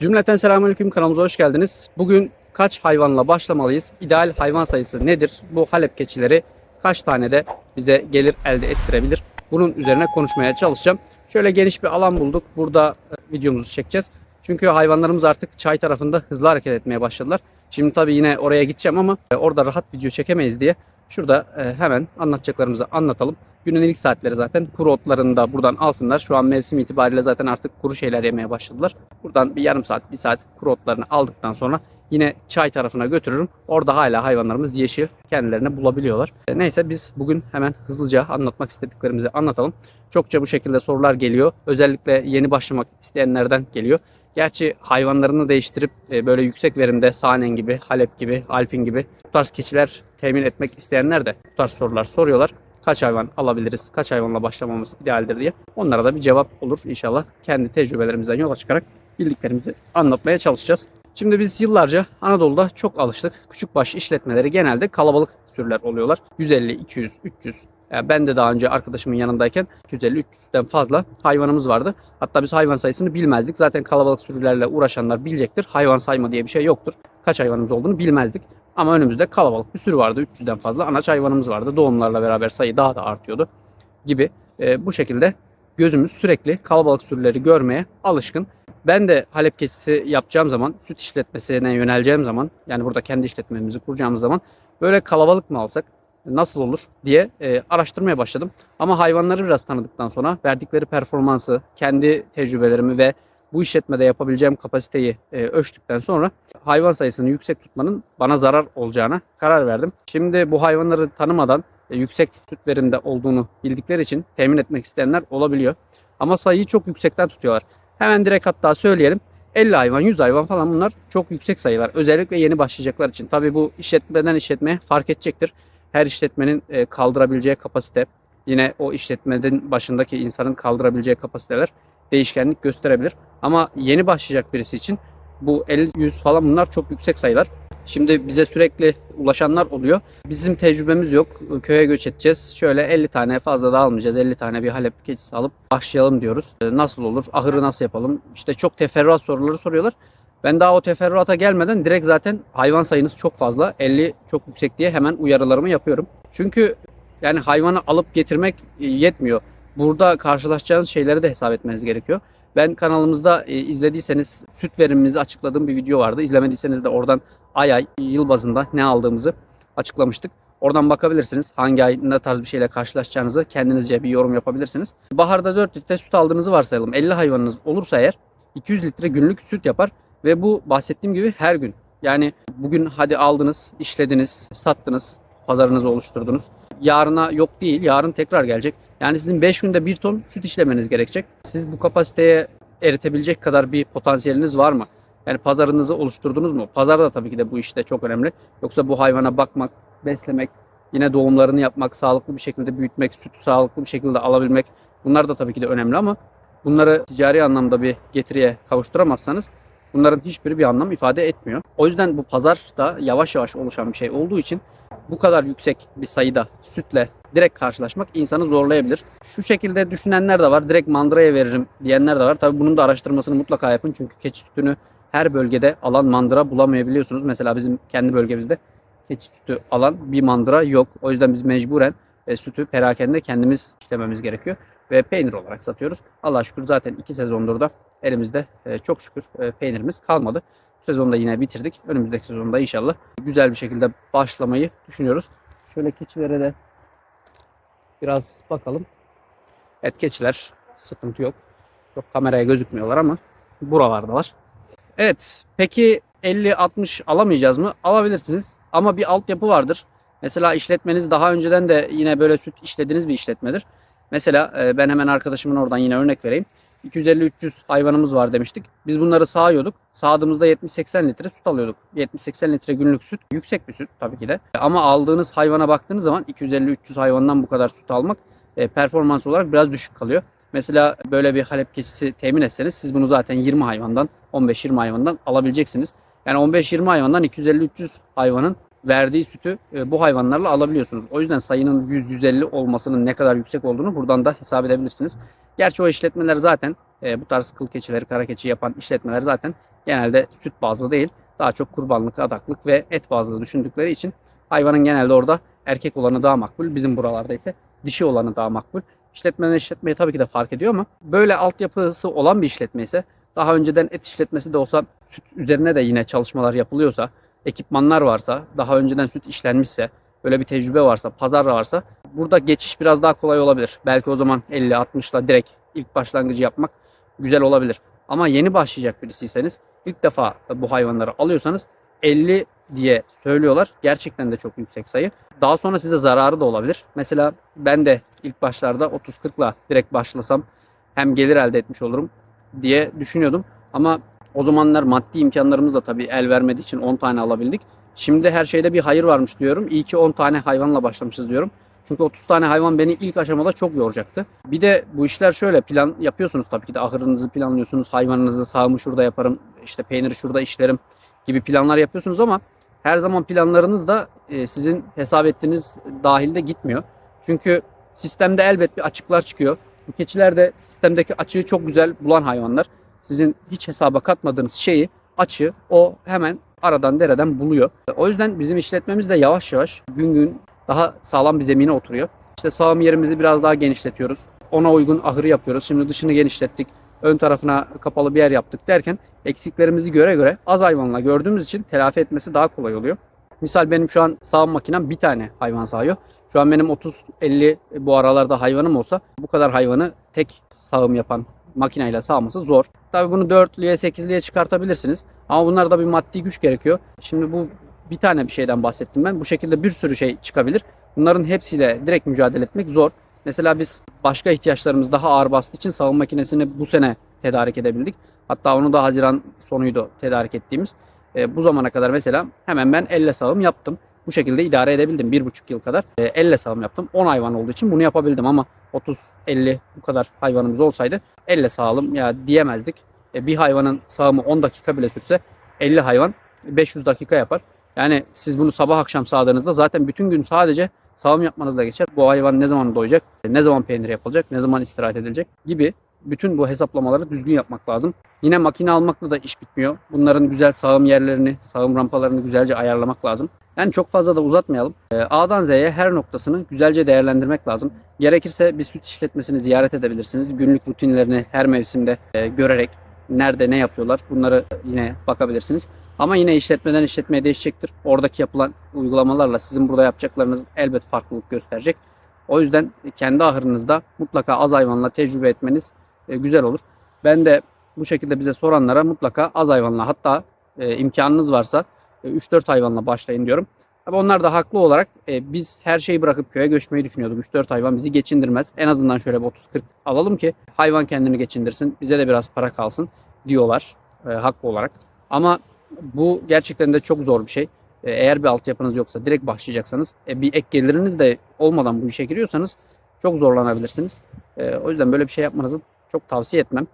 Cümleten selamünaleyküm kanalımıza hoş geldiniz. Bugün kaç hayvanla başlamalıyız? İdeal hayvan sayısı nedir? Bu Halep keçileri kaç tane de bize gelir elde ettirebilir? Bunun üzerine konuşmaya çalışacağım. Şöyle geniş bir alan bulduk. Burada e, videomuzu çekeceğiz. Çünkü hayvanlarımız artık çay tarafında hızlı hareket etmeye başladılar. Şimdi tabii yine oraya gideceğim ama e, orada rahat video çekemeyiz diye şurada e, hemen anlatacaklarımızı anlatalım. Günün ilk saatleri zaten kuru otlarını da buradan alsınlar. Şu an mevsim itibariyle zaten artık kuru şeyler yemeye başladılar. Buradan bir yarım saat, bir saat kuru otlarını aldıktan sonra yine çay tarafına götürürüm. Orada hala hayvanlarımız yeşil kendilerini bulabiliyorlar. E, Neyse biz bugün hemen hızlıca anlatmak istediklerimizi anlatalım. Çokça bu şekilde sorular geliyor. Özellikle yeni başlamak isteyenlerden geliyor. Gerçi hayvanlarını değiştirip e, böyle yüksek verimde Sahnen gibi, Halep gibi, Alpin gibi bu tarz keçiler temin etmek isteyenler de bu tarz sorular soruyorlar. Kaç hayvan alabiliriz, kaç hayvanla başlamamız idealdir diye. Onlara da bir cevap olur inşallah. Kendi tecrübelerimizden yola çıkarak bildiklerimizi anlatmaya çalışacağız. Şimdi biz yıllarca Anadolu'da çok alıştık. Küçükbaş işletmeleri genelde kalabalık sürüler oluyorlar. 150, 200, 300. Yani ben de daha önce arkadaşımın yanındayken 250-300'den fazla hayvanımız vardı. Hatta biz hayvan sayısını bilmezdik. Zaten kalabalık sürülerle uğraşanlar bilecektir. Hayvan sayma diye bir şey yoktur. Kaç hayvanımız olduğunu bilmezdik. Ama önümüzde kalabalık bir sürü vardı. 300'den fazla anaç hayvanımız vardı. Doğumlarla beraber sayı daha da artıyordu gibi. Ee, bu şekilde gözümüz sürekli kalabalık sürüleri görmeye alışkın. Ben de Halep keçisi yapacağım zaman, süt işletmesine yöneleceğim zaman, yani burada kendi işletmemizi kuracağımız zaman böyle kalabalık mı alsak, nasıl olur diye e, araştırmaya başladım. Ama hayvanları biraz tanıdıktan sonra verdikleri performansı, kendi tecrübelerimi ve bu işletmede yapabileceğim kapasiteyi e, ölçtükten sonra hayvan sayısını yüksek tutmanın bana zarar olacağına karar verdim. Şimdi bu hayvanları tanımadan e, yüksek süt verimde olduğunu bildikleri için temin etmek isteyenler olabiliyor. Ama sayıyı çok yüksekten tutuyorlar. Hemen direkt hatta söyleyelim. 50 hayvan, 100 hayvan falan bunlar çok yüksek sayılar. Özellikle yeni başlayacaklar için. Tabii bu işletmeden işletmeye fark edecektir. Her işletmenin e, kaldırabileceği kapasite, yine o işletmenin başındaki insanın kaldırabileceği kapasiteler değişkenlik gösterebilir. Ama yeni başlayacak birisi için bu 50-100 falan bunlar çok yüksek sayılar. Şimdi bize sürekli ulaşanlar oluyor. Bizim tecrübemiz yok. Köye göç edeceğiz. Şöyle 50 tane fazla da almayacağız. 50 tane bir Halep keçisi alıp başlayalım diyoruz. E, Nasıl olur? Ahırı nasıl yapalım? İşte çok teferruat soruları soruyorlar. Ben daha o teferruata gelmeden direkt zaten hayvan sayınız çok fazla. 50 çok yüksek diye hemen uyarılarımı yapıyorum. Çünkü yani hayvanı alıp getirmek e, yetmiyor. Burada karşılaşacağınız şeyleri de hesap etmeniz gerekiyor. Ben kanalımızda e, izlediyseniz süt verimimizi açıkladığım bir video vardı. İzlemediyseniz de oradan ay ay yıl bazında ne aldığımızı açıklamıştık. Oradan bakabilirsiniz. Hangi ay ne tarz bir şeyle karşılaşacağınızı kendinizce bir yorum yapabilirsiniz. Baharda 4 litre süt aldığınızı varsayalım. 50 hayvanınız olursa eğer 200 litre günlük süt yapar ve bu bahsettiğim gibi her gün. Yani bugün hadi aldınız, işlediniz, sattınız, pazarınızı oluşturdunuz. Yarına yok değil, yarın tekrar gelecek. Yani sizin 5 günde 1 ton süt işlemeniz gerekecek. Siz bu kapasiteye eritebilecek kadar bir potansiyeliniz var mı? Yani pazarınızı oluşturdunuz mu? Pazar da tabii ki de bu işte çok önemli. Yoksa bu hayvana bakmak, beslemek, yine doğumlarını yapmak, sağlıklı bir şekilde büyütmek, sütü sağlıklı bir şekilde alabilmek bunlar da tabii ki de önemli ama bunları ticari anlamda bir getiriye kavuşturamazsanız bunların hiçbiri bir anlam ifade etmiyor. O yüzden bu pazar da yavaş yavaş oluşan bir şey olduğu için bu kadar yüksek bir sayıda sütle direkt karşılaşmak insanı zorlayabilir. Şu şekilde düşünenler de var. Direkt mandıraya veririm diyenler de var. Tabii bunun da araştırmasını mutlaka yapın. Çünkü keçi sütünü her bölgede alan mandıra bulamayabiliyorsunuz. Mesela bizim kendi bölgemizde keçi sütü alan bir mandıra yok. O yüzden biz mecburen e, sütü perakende kendimiz işlememiz gerekiyor. Ve peynir olarak satıyoruz. Allah şükür zaten iki sezondur da elimizde e, çok şükür e, peynirimiz kalmadı. Sezonda yine bitirdik. Önümüzdeki sezonda inşallah güzel bir şekilde başlamayı düşünüyoruz. Şöyle keçilere de biraz bakalım. Evet keçiler sıkıntı yok. Çok kameraya gözükmüyorlar ama buralardalar. Evet peki 50-60 alamayacağız mı? Alabilirsiniz ama bir altyapı vardır. Mesela işletmeniz daha önceden de yine böyle süt işlediğiniz bir işletmedir. Mesela e, ben hemen arkadaşımın oradan yine örnek vereyim. 250-300 hayvanımız var demiştik. Biz bunları sağıyorduk. Sağdığımızda 70-80 litre süt alıyorduk. 70-80 litre günlük süt. Yüksek bir süt tabii ki de. Ama aldığınız hayvana baktığınız zaman 250-300 hayvandan bu kadar süt almak e, performans olarak biraz düşük kalıyor. Mesela böyle bir Halep keçisi temin etseniz siz bunu zaten 20 hayvandan 15-20 hayvandan alabileceksiniz. Yani 15-20 hayvandan 250-300 hayvanın verdiği sütü e, bu hayvanlarla alabiliyorsunuz. O yüzden sayının 100-150 olmasının ne kadar yüksek olduğunu buradan da hesap edebilirsiniz. Gerçi o işletmeler zaten e, bu tarz kıl keçileri, kara keçi yapan işletmeler zaten genelde süt bazlı değil. Daha çok kurbanlık, adaklık ve et bazlı düşündükleri için hayvanın genelde orada erkek olanı daha makbul. Bizim buralarda ise dişi olanı daha makbul. İşletmeden işletmeye tabii ki de fark ediyor ama böyle altyapısı olan bir işletme ise daha önceden et işletmesi de olsa süt üzerine de yine çalışmalar yapılıyorsa, ekipmanlar varsa, daha önceden süt işlenmişse, böyle bir tecrübe varsa, pazar varsa burada geçiş biraz daha kolay olabilir. Belki o zaman 50-60'la direkt ilk başlangıcı yapmak güzel olabilir. Ama yeni başlayacak birisiyseniz ilk defa bu hayvanları alıyorsanız 50 diye söylüyorlar. Gerçekten de çok yüksek sayı. Daha sonra size zararı da olabilir. Mesela ben de ilk başlarda 30-40'la direkt başlasam hem gelir elde etmiş olurum diye düşünüyordum. Ama o zamanlar maddi imkanlarımız da tabii el vermediği için 10 tane alabildik. Şimdi her şeyde bir hayır varmış diyorum. İyi ki 10 tane hayvanla başlamışız diyorum. Çünkü 30 tane hayvan beni ilk aşamada çok yoracaktı. Bir de bu işler şöyle plan yapıyorsunuz tabii ki de ahırınızı planlıyorsunuz. Hayvanınızı sağımı şurada yaparım, işte peyniri şurada işlerim gibi planlar yapıyorsunuz ama her zaman planlarınız da e, sizin hesap ettiğiniz dahilde gitmiyor. Çünkü sistemde elbet bir açıklar çıkıyor. Bu keçiler de sistemdeki açığı çok güzel bulan hayvanlar. Sizin hiç hesaba katmadığınız şeyi açığı o hemen aradan dereden buluyor. O yüzden bizim işletmemiz de yavaş yavaş gün gün daha sağlam bir zemine oturuyor. İşte sağım yerimizi biraz daha genişletiyoruz. Ona uygun ahırı yapıyoruz. Şimdi dışını genişlettik. Ön tarafına kapalı bir yer yaptık derken eksiklerimizi göre göre az hayvanla gördüğümüz için telafi etmesi daha kolay oluyor. Misal benim şu an sağım makinem bir tane hayvan sağıyor. Şu an benim 30-50 bu aralarda hayvanım olsa bu kadar hayvanı tek sağım yapan makineyle sağması zor. Tabi bunu 4'lüye 8'liye çıkartabilirsiniz. Ama bunlarda bir maddi güç gerekiyor. Şimdi bu bir tane bir şeyden bahsettim ben. Bu şekilde bir sürü şey çıkabilir. Bunların hepsiyle direkt mücadele etmek zor. Mesela biz başka ihtiyaçlarımız daha ağır bastığı için savunma makinesini bu sene tedarik edebildik. Hatta onu da Haziran sonuydu tedarik ettiğimiz. E, bu zamana kadar mesela hemen ben elle sağım yaptım. Bu şekilde idare edebildim. Bir buçuk yıl kadar e, elle sağım yaptım. 10 hayvan olduğu için bunu yapabildim ama 30-50 bu kadar hayvanımız olsaydı elle sağalım ya diyemezdik. E, bir hayvanın sağımı 10 dakika bile sürse 50 hayvan 500 dakika yapar. Yani siz bunu sabah akşam sağdığınızda zaten bütün gün sadece sağım yapmanızla geçer. Bu hayvan ne zaman doyacak, ne zaman peynir yapılacak, ne zaman istirahat edilecek gibi bütün bu hesaplamaları düzgün yapmak lazım. Yine makine almakla da iş bitmiyor. Bunların güzel sağım yerlerini, sağım rampalarını güzelce ayarlamak lazım. Yani çok fazla da uzatmayalım. Ee, A'dan Z'ye her noktasını güzelce değerlendirmek lazım. Gerekirse bir süt işletmesini ziyaret edebilirsiniz. Günlük rutinlerini her mevsimde e, görerek nerede ne yapıyorlar bunları yine bakabilirsiniz. Ama yine işletmeden işletmeye değişecektir. Oradaki yapılan uygulamalarla sizin burada yapacaklarınız elbet farklılık gösterecek. O yüzden kendi ahırınızda mutlaka az hayvanla tecrübe etmeniz e, güzel olur. Ben de bu şekilde bize soranlara mutlaka az hayvanla hatta e, imkanınız varsa e, 3-4 hayvanla başlayın diyorum. Tabi onlar da haklı olarak e, biz her şeyi bırakıp köye göçmeyi düşünüyorduk. 3-4 hayvan bizi geçindirmez. En azından şöyle bir 30-40 alalım ki hayvan kendini geçindirsin. Bize de biraz para kalsın diyorlar e, haklı olarak. Ama bu gerçekten de çok zor bir şey. E, Eğer bir altyapınız yoksa direkt başlayacaksanız e, bir ek geliriniz de olmadan bu işe giriyorsanız çok zorlanabilirsiniz. E, O yüzden böyle bir şey yapmanızı çok tavsiye etmem.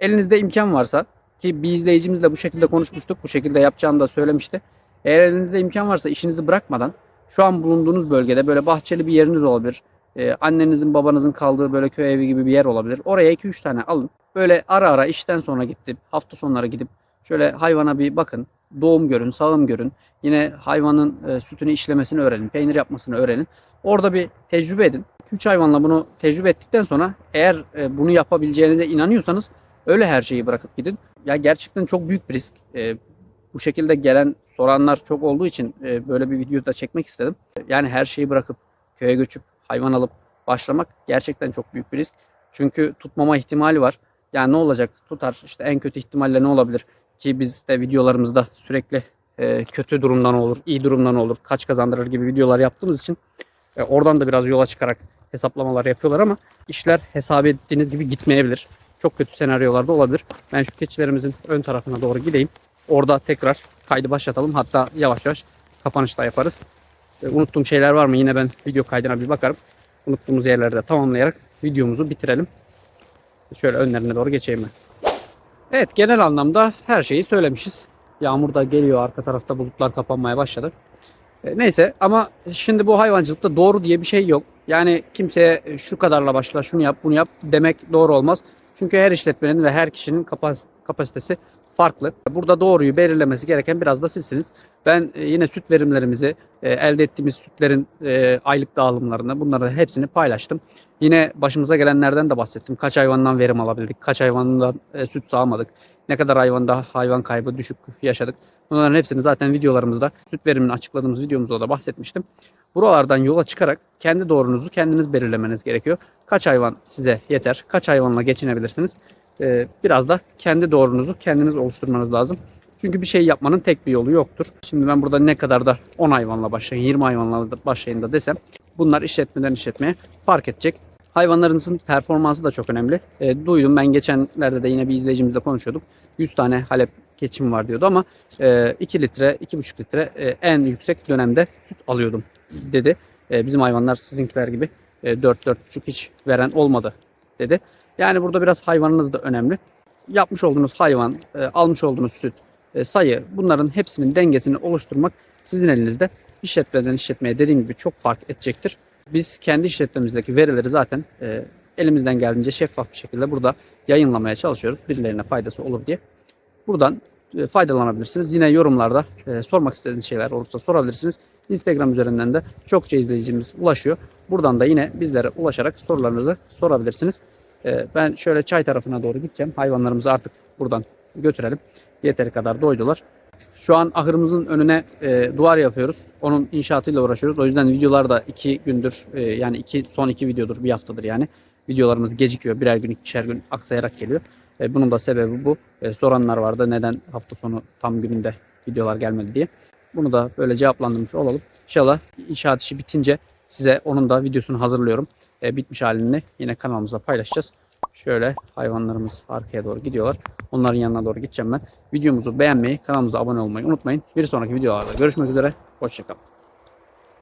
Elinizde imkan varsa ki bir izleyicimizle bu şekilde konuşmuştuk. Bu şekilde yapacağını da söylemişti. Eğer elinizde imkan varsa işinizi bırakmadan şu an bulunduğunuz bölgede böyle bahçeli bir yeriniz olabilir. Ee, annenizin babanızın kaldığı böyle köy evi gibi bir yer olabilir. Oraya 2-3 tane alın. Böyle ara ara işten sonra gidip hafta sonları gidip şöyle hayvana bir bakın. Doğum görün, sağım görün. Yine hayvanın e, sütünü işlemesini öğrenin, peynir yapmasını öğrenin. Orada bir tecrübe edin. 3 hayvanla bunu tecrübe ettikten sonra eğer e, bunu yapabileceğinize inanıyorsanız öyle her şeyi bırakıp gidin. Ya gerçekten çok büyük bir risk. E, bu şekilde gelen soranlar çok olduğu için e, böyle bir video da çekmek istedim. Yani her şeyi bırakıp köye göçüp hayvan alıp başlamak gerçekten çok büyük bir risk. Çünkü tutmama ihtimali var. Yani ne olacak? Tutar. İşte en kötü ihtimalle ne olabilir? Ki biz de videolarımızda sürekli kötü durumdan olur, iyi durumdan olur, kaç kazandırır gibi videolar yaptığımız için oradan da biraz yola çıkarak hesaplamalar yapıyorlar ama işler hesap ettiğiniz gibi gitmeyebilir. Çok kötü senaryolar da olabilir. Ben şu keçilerimizin ön tarafına doğru gideyim. Orada tekrar kaydı başlatalım. Hatta yavaş yavaş kapanış da yaparız. E, unuttuğum şeyler var mı? Yine ben video kaydına bir bakarım. Unuttuğumuz yerleri de tamamlayarak videomuzu bitirelim. Şöyle önlerine doğru geçeyim ben. Evet genel anlamda her şeyi söylemişiz. Yağmur da geliyor arka tarafta bulutlar kapanmaya başladı. E, Neyse ama şimdi bu hayvancılıkta doğru diye bir şey yok. Yani kimseye şu kadarla başla şunu yap bunu yap demek doğru olmaz. Çünkü her işletmenin ve her kişinin kapas- kapasitesi farklı. Burada doğruyu belirlemesi gereken biraz da sizsiniz. Ben e, yine süt verimlerimizi, e, elde ettiğimiz sütlerin e, aylık dağılımlarını bunları hepsini paylaştım. Yine başımıza gelenlerden de bahsettim. Kaç hayvandan verim alabildik, kaç hayvandan süt sağmadık, ne kadar hayvanda hayvan kaybı düşük yaşadık. Bunların hepsini zaten videolarımızda, süt verimini açıkladığımız videomuzda da bahsetmiştim. Buralardan yola çıkarak kendi doğrunuzu kendiniz belirlemeniz gerekiyor. Kaç hayvan size yeter, kaç hayvanla geçinebilirsiniz. Ee, biraz da kendi doğrunuzu kendiniz oluşturmanız lazım. Çünkü bir şey yapmanın tek bir yolu yoktur. Şimdi ben burada ne kadar da 10 hayvanla başlayın, 20 hayvanla başlayın da desem bunlar işletmeden işletmeye fark edecek. Hayvanlarınızın performansı da çok önemli. E, duydum ben geçenlerde de yine bir izleyicimizle konuşuyorduk. 100 tane Halep keçim var diyordu ama e, 2 litre, 2,5 litre e, en yüksek dönemde süt alıyordum dedi. E, bizim hayvanlar sizinkiler gibi e, 4-4,5 hiç veren olmadı dedi. Yani burada biraz hayvanınız da önemli. Yapmış olduğunuz hayvan, e, almış olduğunuz süt, e, sayı bunların hepsinin dengesini oluşturmak sizin elinizde. İşletmeden işletmeye dediğim gibi çok fark edecektir. Biz kendi işletmemizdeki verileri zaten e, elimizden geldiğince şeffaf bir şekilde burada yayınlamaya çalışıyoruz. Birilerine faydası olur diye. Buradan e, faydalanabilirsiniz. Yine yorumlarda e, sormak istediğiniz şeyler olursa sorabilirsiniz. Instagram üzerinden de çokça izleyicimiz ulaşıyor. Buradan da yine bizlere ulaşarak sorularınızı sorabilirsiniz. E, ben şöyle çay tarafına doğru gideceğim. Hayvanlarımızı artık buradan götürelim. Yeteri kadar doydular. Şu an ahırımızın önüne e, duvar yapıyoruz. Onun inşaatıyla uğraşıyoruz. O yüzden videolar da iki gündür e, yani iki son iki videodur bir haftadır yani. Videolarımız gecikiyor. Birer gün ikişer gün aksayarak geliyor. E, bunun da sebebi bu. Soranlar vardı neden hafta sonu tam gününde videolar gelmedi diye. Bunu da böyle cevaplandırmış olalım. İnşallah inşaat işi bitince size onun da videosunu hazırlıyorum. E, bitmiş halini yine kanalımıza paylaşacağız. Şöyle hayvanlarımız arkaya doğru gidiyorlar. Onların yanına doğru gideceğim ben. Videomuzu beğenmeyi, kanalımıza abone olmayı unutmayın. Bir sonraki videolarda görüşmek üzere. Hoşçakalın.